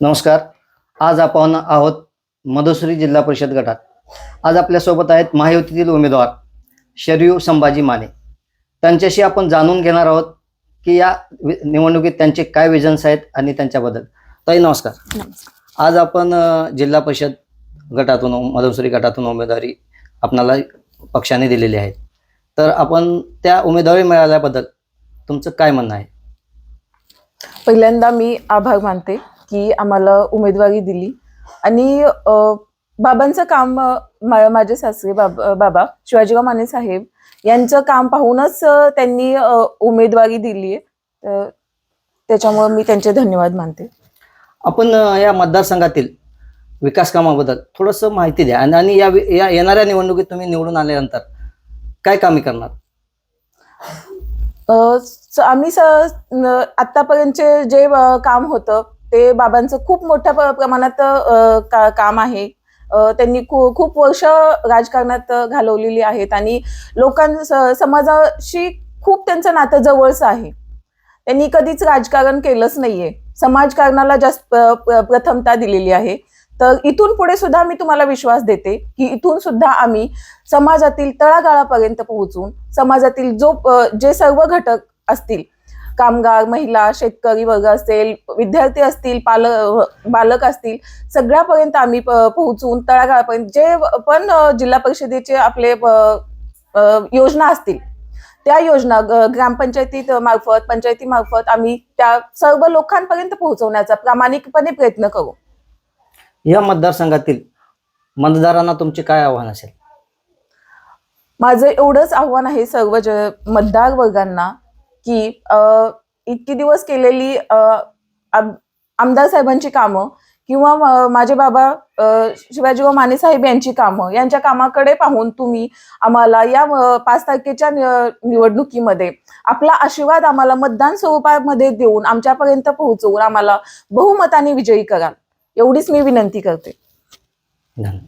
नमस्कार. आज आपण आहोत मधुश्री जिल्हा परिषद गटात. आज आपल्यासोबत आहेत महायुतीतील उमेदवार शरयू संभाजी माने. त्यांच्याशी आपण जाणून घेणार आहोत की या निवडणुकीत त्यांचे काय विजन्स आहेत आणि त्यांच्याबद्दल. ताई नमस्कार. आज आपण जिल्हा परिषद गटातून मधुश्री गटातून उमेदवारी आपणाला पक्षाने दिलेली आहे. तर आपण त्या उमेदवारी मिळाल्याबद्दल तुमचं काय म्हणणं आहे? पहिल्यांदा मी आभार मानते. की आम्हाला उमेदवारी दिली. आणि बाबांचं काम माझे सासरे बाब बाबा शिवाजीराव माने साहेब यांचं काम पाहूनच त्यांनी उमेदवारी दिली आहे. त्याच्यामुळे मी त्यांचे धन्यवाद मानते. आपण या मतदारसंघातील विकास कामाबद्दल थोडंसं माहिती द्या. आणि या येणाऱ्या निवडणुकीत तुम्ही निवडून आल्यानंतर काय कामे करणार? आम्ही आतापर्यंतचे जे काम होतं ते बाबांचं खूप मोठ्या प्रमाणात का- काम आहे. त्यांनी खूप वर्ष राजकारणात घालवलेली आहेत आणि लोकां समाजाशी खूप त्यांचं नातं जवळचं आहे. त्यांनी कधीच राजकारण केलंच नाहीये. समाजकारणाला जास्त प्रथमता दिलेली आहे. तर इथून पुढे सुद्धा मी तुम्हाला विश्वास देते की इथून सुद्धा आम्ही समाजातील तळागाळापर्यंत पोहोचून समाजातील जो जे सर्व घटक असतील कामगार महिला शेतकरी वर्ग असेल विद्यार्थी असतील पाल बालक असतील सगळ्यापर्यंत आम्ही पोहोचून तळागाळापर्यंत जे पण जिल्हा परिषदेचे आपले योजना असतील त्या योजना ग्रामपंचायतीत मार्फत पंचायती मार्फत आम्ही त्या सर्व लोकांपर्यंत पोहोचवण्याचा प्रामाणिकपणे प्रयत्न करू. या मतदारसंघातील मतदारांना तुमचे काय आव्हान असेल? माझं एवढंच आव्हान आहे सर्व ज मतदार वर्गांना की इतकी दिवस केलेली आमदार साहेबांची कामं किंवा माझे बाबा शिवाजी शिवाजीराव माने साहेब यांची कामं यांच्या कामाकडे पाहून तुम्ही आम्हाला या पाच तारखेच्या निवडणुकीमध्ये आपला आशीर्वाद आम्हाला मतदान स्वरूपामध्ये देऊन आमच्यापर्यंत पोहोचवून आम्हाला बहुमताने विजयी कराल. एवढीच मी विनंती करते. धन्यवाद.